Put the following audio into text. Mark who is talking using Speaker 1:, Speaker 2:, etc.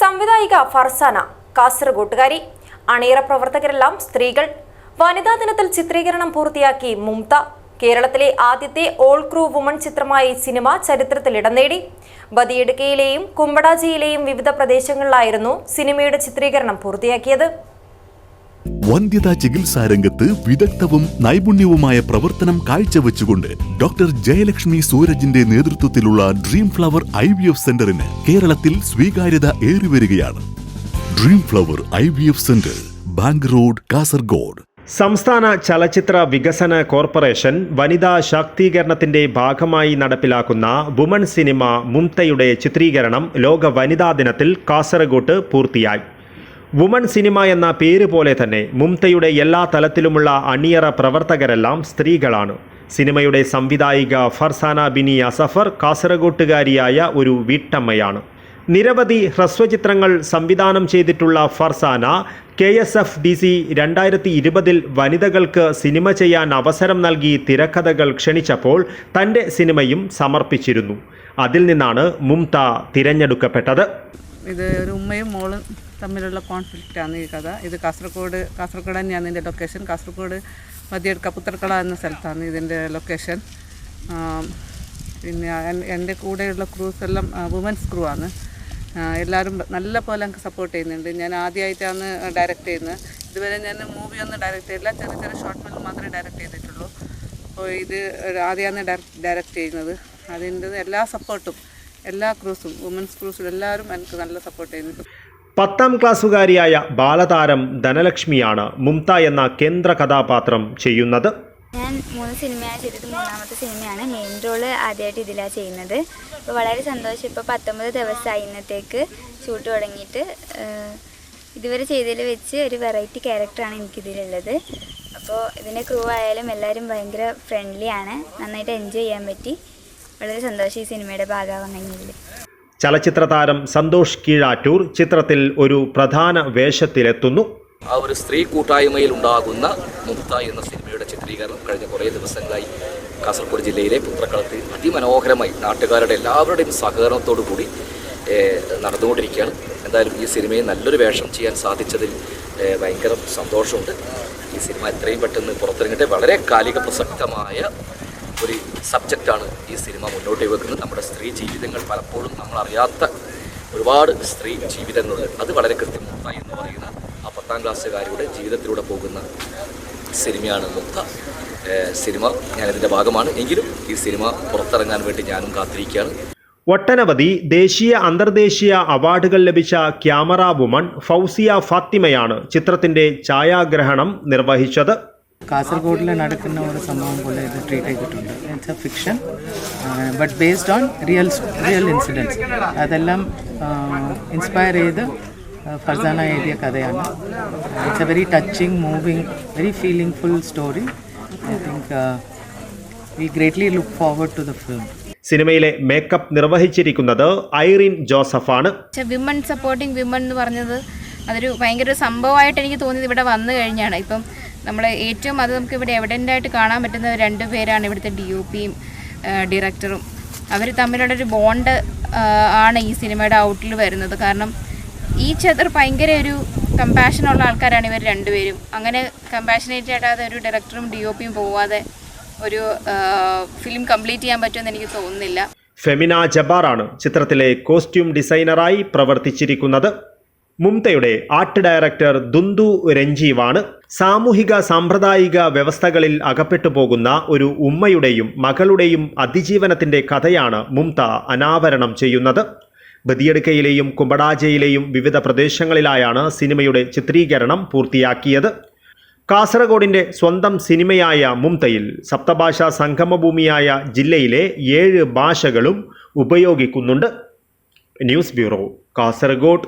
Speaker 1: സംവിധായിക ഫർസാന കാസർഗോട്ടുകാരി. അണിയറ പ്രവർത്തകരെല്ലാം സ്ത്രീകൾ. വനിതാ ദിനത്തിൽ ചിത്രീകരണം പൂർത്തിയാക്കി മുംത. കേരളത്തിലെ ആദ്യത്തെ ഓൾ ക്രൂ വുമൺ ചിത്രമായി സിനിമ ചരിത്രത്തിൽ ഇടം നേടി. ബദിയടുക്കയിലെയും കുമ്പടാജിയിലെയും വിവിധ പ്രദേശങ്ങളിലായിരുന്നു സിനിമയുടെ ചിത്രീകരണം പൂർത്തിയാക്കിയത്.
Speaker 2: വന്ധ്യതാ ചികിത്സാ രംഗത്ത് വിദഗ്ധവും നൈപുണ്യവുമായ പ്രവർത്തനം കാഴ്ചവെച്ചുകൊണ്ട് ഡോക്ടർ ജയലക്ഷ്മി സൂരജിന്റെ നേതൃത്വത്തിലുള്ള dream flower I V F സെന്ററിന് കേരളത്തിൽ സ്വീകാര്യത ഏറിവരികയാണ് dream flower I V F centre bank road Kasaragod.
Speaker 3: സംസ്ഥാന ചലച്ചിത്ര വികസന കോർപ്പറേഷൻ വനിതാ ശാക്തീകരണത്തിന്റെ ഭാഗമായി നടപ്പിലാക്കുന്ന വുമൺ സിനിമ മുംതയുടെ ചിത്രീകരണം ലോക വനിതാ ദിനത്തിൽ കാസർഗോട്ട് പൂർത്തിയായി. വുമൺ സിനിമ എന്ന പേര് പോലെ തന്നെ മുംതയുടെ എല്ലാ തലത്തിലുമുള്ള അണിയറ പ്രവർത്തകരെല്ലാം സ്ത്രീകളാണ്. സിനിമയുടെ സംവിധായിക ഫർസാന ബിനി അസഫർ കാസർഗോട്ടുകാരിയായ ഒരു വീട്ടമ്മയാണ്. നിരവധി ഹ്രസ്വചിത്രങ്ങൾ സംവിധാനം ചെയ്തിട്ടുള്ള Farsana K S F D C രണ്ടായിരത്തി ഇരുപതിൽ വനിതകൾക്ക് സിനിമ ചെയ്യാൻ അവസരം നൽകി തിരക്കഥകൾ ക്ഷണിച്ചപ്പോൾ തന്റെ സിനിമയും സമർപ്പിച്ചിരുന്നു. അതിൽ നിന്നാണ് മുംത തിരഞ്ഞെടുക്കപ്പെട്ടത്.
Speaker 4: ഇത് ഒരു ഉമ്മയും മോളും തമ്മിലുള്ള കോൺഫ്ലിക്റ്റാണ് ഈ കഥ. ഇത് കാസർഗോഡ് കാസർഗോഡ് തന്നെയാണ് ഇതിന്റെ ലൊക്കേഷൻ കാസർഗോഡ് മതിയെടുക്ക പുത്തർക്കള എന്ന സ്ഥലത്താണ് ഇതിന്റെ ലൊക്കേഷൻ പിന്നെ എന്റെ കൂടെയുള്ള ക്രൂസ് എല്ലാം വുമൻസ് ക്രൂ ആണ്. എല്ലാവരും നല്ല പോലെ എനിക്ക് സപ്പോർട്ട് ചെയ്യുന്നുണ്ട്. ഞാൻ ആദ്യമായിട്ടാണ് ഡയറക്റ്റ് ചെയ്യുന്നത്. ഇതുവരെ ഞാൻ മൂവി ഒന്നും ഡയറക്റ്റ് ചെയ്തില്ല ചെറിയ ചെറിയ ഷോർട്ട് ഫിലിം മാത്രമേ ഡയറക്റ്റ് ചെയ്തിട്ടുള്ളൂ. അപ്പോൾ ഇത് ആദ്യമാണ് ഡയറക്റ്റ് ചെയ്യുന്നത്. അതിന്റെ എല്ലാ സപ്പോർട്ടും എല്ലാ ക്രൂസും വുമൻസ് ക്രൂസും എല്ലാവരും എനിക്ക് നല്ല സപ്പോർട്ട് ചെയ്യുന്നുണ്ട്.
Speaker 3: പത്താം ക്ലാസ്സുകാരിയായ ബാലതാരം ധനലക്ഷ്മിയാണ് മുംത എന്ന കേന്ദ്ര കഥാപാത്രം ചെയ്യുന്നത്.
Speaker 5: ഞാൻ മൂന്ന് സിനിമയാണ് ചെയ്തത് മൂന്നാമത്തെ സിനിമയാണ്. മെയിൻ റോൾ ആദ്യമായിട്ട് ഇതിലാണ് ചെയ്യുന്നത്. അപ്പോൾ വളരെ സന്തോഷം. ഇപ്പോൾ പത്തൊമ്പത് ദിവസമായി ഇന്നത്തേക്ക് ഷൂട്ട് തുടങ്ങിയിട്ട്. ഇതുവരെ ചെയ്തതിൽ വെച്ച് ഒരു വെറൈറ്റി ക്യാരക്ടറാണ് എനിക്കിതിലുള്ളത്. അപ്പോൾ ഇതിന്റെ ക്രൂ ആയാലും എല്ലാവരും ഭയങ്കര ഫ്രണ്ട്ലിയാണ് നന്നായിട്ട് എൻജോയ് ചെയ്യാൻ പറ്റി. വളരെ സന്തോഷം ഈ സിനിമയുടെ ഭാഗമാവാൻ കഴിഞ്ഞതിൽ
Speaker 3: ചലച്ചിത്ര താരം സന്തോഷ് കീഴാറ്റൂർ ചിത്രത്തിൽ ഒരു പ്രധാന വേഷത്തിലെത്തുന്നു.
Speaker 6: ആ ഒരു സ്ത്രീ കൂട്ടായ്മയിൽ ഉണ്ടാകുന്ന മുക്ത എന്ന സിനിമയുടെ ചിത്രീകരണം കഴിഞ്ഞ കുറേ ദിവസങ്ങളായി കാസർഗോഡ് ജില്ലയിലെ പുത്രക്കളത്ത് അതിമനോഹരമായി നാട്ടുകാരുടെ എല്ലാവരുടെയും സഹകരണത്തോടു കൂടി നടന്നുകൊണ്ടിരിക്കുകയാണ്. എന്തായാലും ഈ സിനിമയിൽ നല്ലൊരു വേഷം ചെയ്യാൻ സാധിച്ചതിൽ ഭയങ്കര സന്തോഷമുണ്ട്. ഈ സിനിമ എത്രയും പെട്ടെന്ന് പുറത്തിറങ്ങിയിട്ട് വളരെ കാലിക പ്രസക്തമായ ഒരു സബ്ജക്റ്റാണ് ഈ സിനിമ മുന്നോട്ട് വെക്കുന്നത്. നമ്മുടെ സ്ത്രീ ജീവിതങ്ങൾ പലപ്പോഴും നമ്മൾ അറിയാത്ത ഒരുപാട് സ്ത്രീ ജീവിതങ്ങളുണ്ട് അത് വളരെ കൃത്യമായി എന്ന് പറയുന്ന ആ പത്താം ക്ലാസ്സുകാരിയുടെ ജീവിതത്തിലൂടെ പോകുന്ന സിനിമയാണ് മുക്ത. സിനിമ ഞാനിതിന്റെ ഭാഗമാണ്. എങ്കിലും ഈ സിനിമ പുറത്തിറങ്ങാൻ വേണ്ടി ഞാനും കാത്തിരിക്കുകയാണ്.
Speaker 3: ഒട്ടനവധി ദേശീയ അന്തർദേശീയ അവാർഡുകൾ ലഭിച്ച ക്യാമറ വുമൺ ഫൗസിയ ഫാത്തിമയാണ് ചിത്രത്തിന്റെ ഛായാഗ്രഹണം നിർവഹിച്ചത്.
Speaker 7: കാസർഗോഡിൽ നടക്കുന്ന ഒരു സംഭവം പോലെ ഇത് ട്രീറ്റ് ചെയ്തിട്ടുണ്ട്. It's a fiction but based on real real incidence അതെല്ലാം ഇൻസ്പയർ ചെയ്ത് ഫർസാന എഴുതിയ കഥയാണ്. It's a very touching moving very feeling full story I think we greatly look forward to the film
Speaker 3: സിനിമയിലെ മേക്കപ്പ് നിർവഹിച്ചിരിക്കുന്നത് ഐറിൻ ജോസഫാണ്.
Speaker 8: ആണ് women supporting women എന്ന് പറഞ്ഞത് അതൊരു ഭയങ്കര സംഭവമായിട്ട് എനിക്ക് തോന്നിയത് ഇവിടെ വന്നു കഴിഞ്ഞാണ്. ഇപ്പം നമ്മൾ ഏറ്റവും അത് നമുക്ക് ഇവിടെ എവിഡന്റായിട്ട് കാണാൻ പറ്റുന്ന രണ്ട് പേരാണ് ഇവിടുത്തെ ഡി ഒ പിയും ഡയറക്ടറും അവർ തമ്മിലുള്ളൊരു ബോണ്ട് ആണ് ഈ സിനിമയുടെ ഔട്ടിൽ വരുന്നത്. കാരണം ഈ ചതർ ഭയങ്കര ഒരു കമ്പാഷനുള്ള ആൾക്കാരാണ് ഇവർ രണ്ടുപേരും. അങ്ങനെ കമ്പാഷനേറ്റ് ആയിട്ടാതെ ഒരു ഡയറക്ടറും ഡി ഒ പിയും പോവാതെ ഒരു ഫിലിം കംപ്ലീറ്റ് ചെയ്യാൻ പറ്റുമെന്ന് എനിക്ക് തോന്നുന്നില്ല.
Speaker 3: ഫെമിന ജബാറാണ് ചിത്രത്തിലെ കോസ്റ്റ്യൂം ഡിസൈനറായി പ്രവർത്തിച്ചിരിക്കുന്നത്. മുംതയുടെ ആർട്ട് ഡയറക്ടർ ദുന്ദു രഞ്ജീവാണ് സാമൂഹിക സാമ്പ്രദായിക വ്യവസ്ഥകളിൽ അകപ്പെട്ടു പോകുന്ന ഒരു ഉമ്മയുടെയും മകളുടെയും അതിജീവനത്തിന്റെ കഥയാണ് മുംത അനാവരണം ചെയ്യുന്നത്. ബദിയടുക്കയിലെയും കുമ്പടാജയിലെയും വിവിധ പ്രദേശങ്ങളിലായാണ് സിനിമയുടെ ചിത്രീകരണം പൂർത്തിയാക്കിയത്. കാസർഗോഡിന്റെ സ്വന്തം സിനിമയായ മുംതയിൽ സപ്തഭാഷാ സംഗമഭൂമിയായ ജില്ലയിലെ ഏഴ് ഭാഷകളും ഉപയോഗിക്കുന്നുണ്ട്. News bureau Kasaragod.